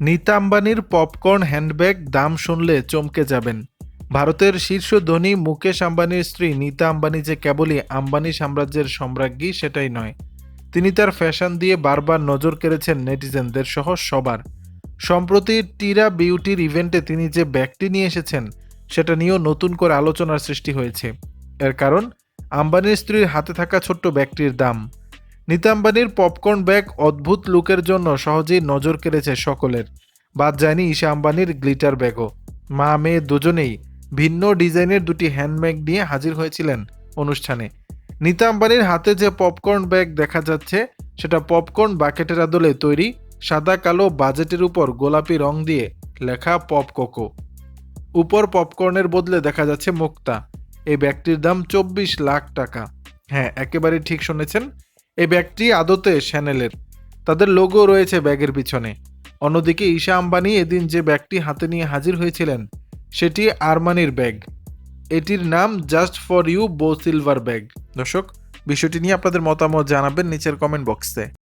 নীতা আম্বানির popcorn handbag দাম শুনলে চমকে যাবেন। ভারতের শীর্ষ ধনী মুকেশ আম্বানির স্ত্রী নীতা আম্বানি যে কেবলই আম্বানি সাম্রাজ্যের সম্রাজ্ঞী, সেটাই নয়। তিনি তার ফ্যাশন দিয়ে বারবার নজর কেড়েছেন নেটিজেনদের সহ সবার। সম্প্রতি টিরা বিউটির ইভেন্টে তিনি যে ব্যাগটি নিয়ে এসেছেন, সেটা নিয়েও নতুন করে আলোচনার সৃষ্টি হয়েছে। এর কারণ, আম্বানির স্ত্রীর হাতে থাকা ছোট্ট ব্যাগটির দাম। নীতা আম্বানির পপকর্ন ব্যাগ অদ্ভুত লুকের জন্য সহজেই নজর কেড়েছে সকলের। বাদ যায়নি ঈশা আম্বানির গ্লিটার ব্যাগও। মা, মেয়ে দুজনেই ভিন্ন ডিজাইনের দুটি হ্যান্ডব্যাগ নিয়ে হাজির হয়েছিলেন অনুষ্ঠানে। নীতা আম্বানির হাতে যে পপকর্ন ব্যাগ দেখা যাচ্ছে, সেটা পপকর্ন বাকেটের আদলে তৈরি, সাদা, কালো বাজেটের উপর গোলাপি রং দিয়ে লেখা পপ কোকো। উপর পপকর্নের বদলে দেখা যাচ্ছে মুক্তা। এই ব্যাগটির দাম চব্বিশ লাখ টাকা। হ্যাঁ একেবারে ঠিক শুনেছেন এই ব্যাগটি আদতে শ্যানেলের তাদের লোগো রয়েছে ব্যাগের পিছনে। অন্যদিকে ঈশা আম্বানি এদিন যে ব্যাগটি হাতে নিয়ে হাজির হয়েছিলেন, সেটি আরমানির ব্যাগ। এটির নাম just for you bow silver bag দর্শক, বিষয়টি নিয়ে আপনাদের মতামত জানাবেন নিচের কমেন্ট বক্সে